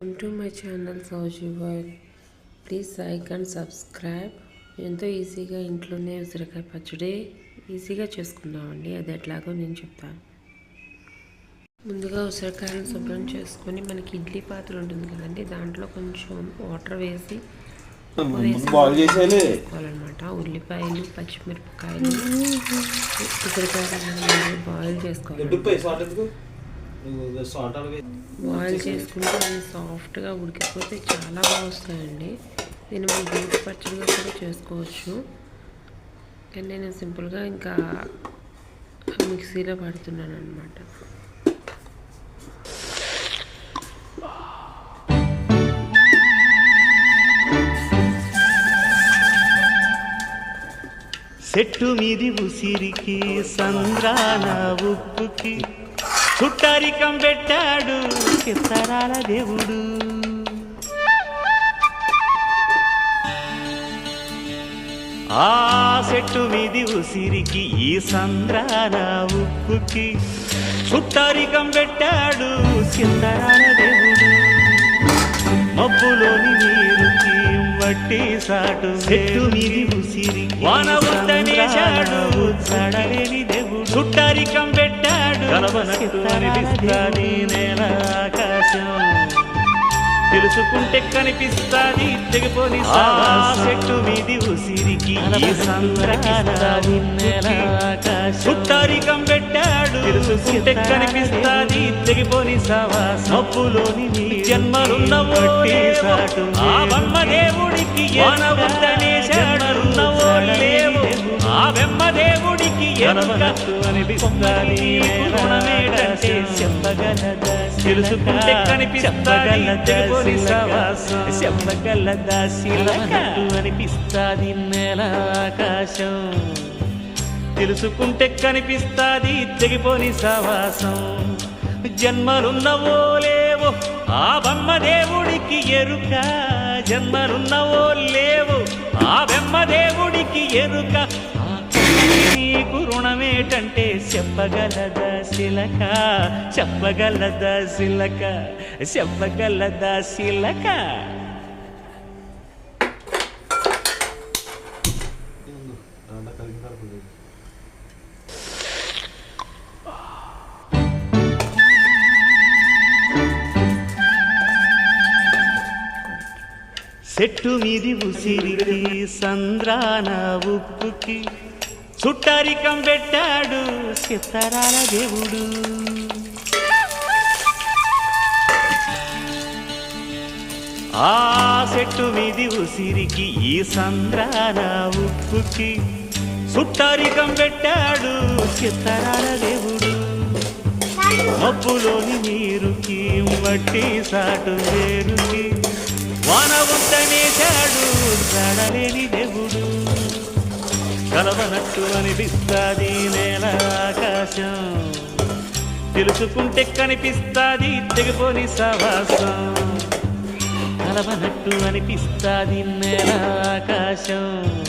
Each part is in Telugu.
Welcome to my channel Sowji work please like and subscribe ఎంతో ఈజీగా ఇంట్లోనే ఉసిరికాయ పచ్చడి ఈజీగా చేసుకుందామండి. అది ఎట్లాగో నేను చెప్తాను. ముందుగా ఉసిరికాయలను శుభ్రం చేసుకొని మనకి ఇడ్లీ పాత్ర ఉంటుంది కదండి దాంట్లో కొంచెం వాటర్ వేసి చేసుకోవాలన్నమాట ఉల్లిపాయలు పచ్చిమిరపకాయలు ఉసిరికాయలు బాయిల్ చేసుకోవాలి. బాయిల్ చేసుకుంటే అది సాఫ్ట్గా ఉడికిపోతే చాలా బాగా వస్తాయండి దీన్ని మనం బీట్ పచ్చడిగా కూడా చేసుకోవచ్చు. కానీ నేను సింపుల్గా ఇంకా మిక్సీలో పడుతున్నాను అనమాట చెట్టు మీది ఉసిరికి సంద్రాన ఉప్పుకి చుట్టరికం పెట్టాడు చిత్తరాల దేవుడు. ఆ చెట్టు మీది ఉసిరికి ఈ సంద్రాన ఉప్పుకి చుట్టరికం పెట్టాడు చిత్తరాల దేవుడు. మబ్బులోని నీరుకి వట్టి సాటు చెట్టు మీది ఉసిరి వాన చడలేని దేవుడు. చుట్టారికం పెట్టాడు కలవనట్టు అనిపిస్తాది నేల ఆకాశం తెలుసుకుంటే కనిపిస్తాది తెగిపోని చెట్టు మీది ఉసిరికి చుట్టారికం పెట్టాడు. తెలుసుకుంటే కనిపిస్తాది తెగిపోని సావాసం మబ్బులోని నీ జన్మలున్నవో సాటు ఆ బొమ్మ దేవుడికి జన్మలున్నవో లేవు ఆ బెమ్మ దేవుడికి ఎనకట్టు అనిపిస్తాది. రుణమేటంటే చెప్పగలదా? తెలుసుకుంటే కనిపిస్తాది తెగిపోని సావాసం చెప్పగలదా? శిలకట్టు అనిపిస్తాది నేల ఆకాశం. తెలుసుకుంటే కనిపిస్తాది తెగిపోని సావాసం జన్మలున్నవో లేవో ఆ బొమ్మ దేవుడికి ఎరుక. జన్మలున్నవో లేవో ఆ బెమ్మ దేవుడికి ఎరుక. నీకు రుణమేటంటే చెప్పగలదా శిలక? చెప్పగలదా శిలక? చెప్పగలదా శిలక? చెట్టు మీది ఉసిరికి సంద్రాన ఉప్పుకి చుట్టరికం పెట్టాడు సిత్తరాల దేవుడు. ఆ చెట్టు మీది ఉసిరికి ఈ సంద్రాన ఉప్పుకి చుట్టరికం పెట్టాడు సిత్తరాల దేవుడు. మబ్బులోని నీరుకి వట్టి సాటు వేరుకి వాన ఉంటనేశాడు జడలేని దేవుడు. కలవనట్టు అనిపిస్తాది నేల ఆకాశం. తెలుసుకుంటే కనిపిస్తాది తెగిపోని సవాసం కలవనట్టు అనిపిస్తాది నేల ఆకాశం.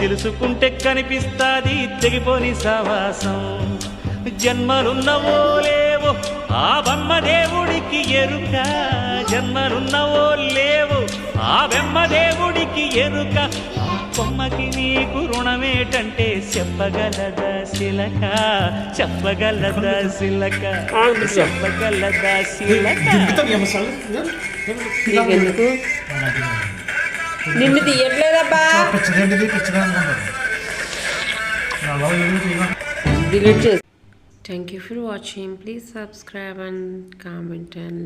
తెలుసుకుంటే కనిపిస్తాది తెగిపోని సవాసం జన్మలున్నవో లేవో ఆ బొమ్మ దేవుడికి ఎరుక. జన్మలున్నవో లేవో ఆ బెమ్మ దేవుడికి ఎరుక. కొమ్మకి నీకు రుణమేటంటే చెప్పగలదా శిలక? చెప్పగలదా శిలక? చెప్పగలదా శిలక? నీకెందుకు? నిన్ను తీయట్లేదబ్బా. డిలీట్ చేసి. Thank you for watching please subscribe and comment and